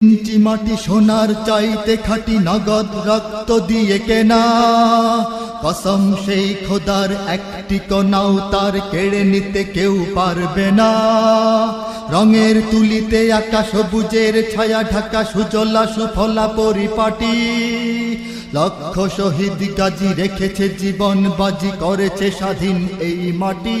ইঞ্চি মাটি সোনার চাইতে খাটি নগদ রক্ত দিয়ে কেনা। কসম সেই খোদার একটি কনাও তার কেড়ে নিতে কেউ পারবে না। রঙের তুলিতে আকাশ সবুজের ছায়া ঢাকা সুজলা সুফলা পরিপাটি। লক্ষ শহীদ গাজী রেখেছে জীবন বাজি করেছে স্বাধীন এই মাটি।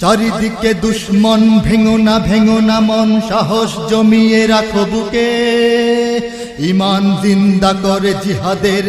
চারিদিকে দুশ্মন, ভেঙো না ভেঙো না, মন সাহস জমিয়ে রাখো বুকে। ইমান জিন্দা করে জিহাদের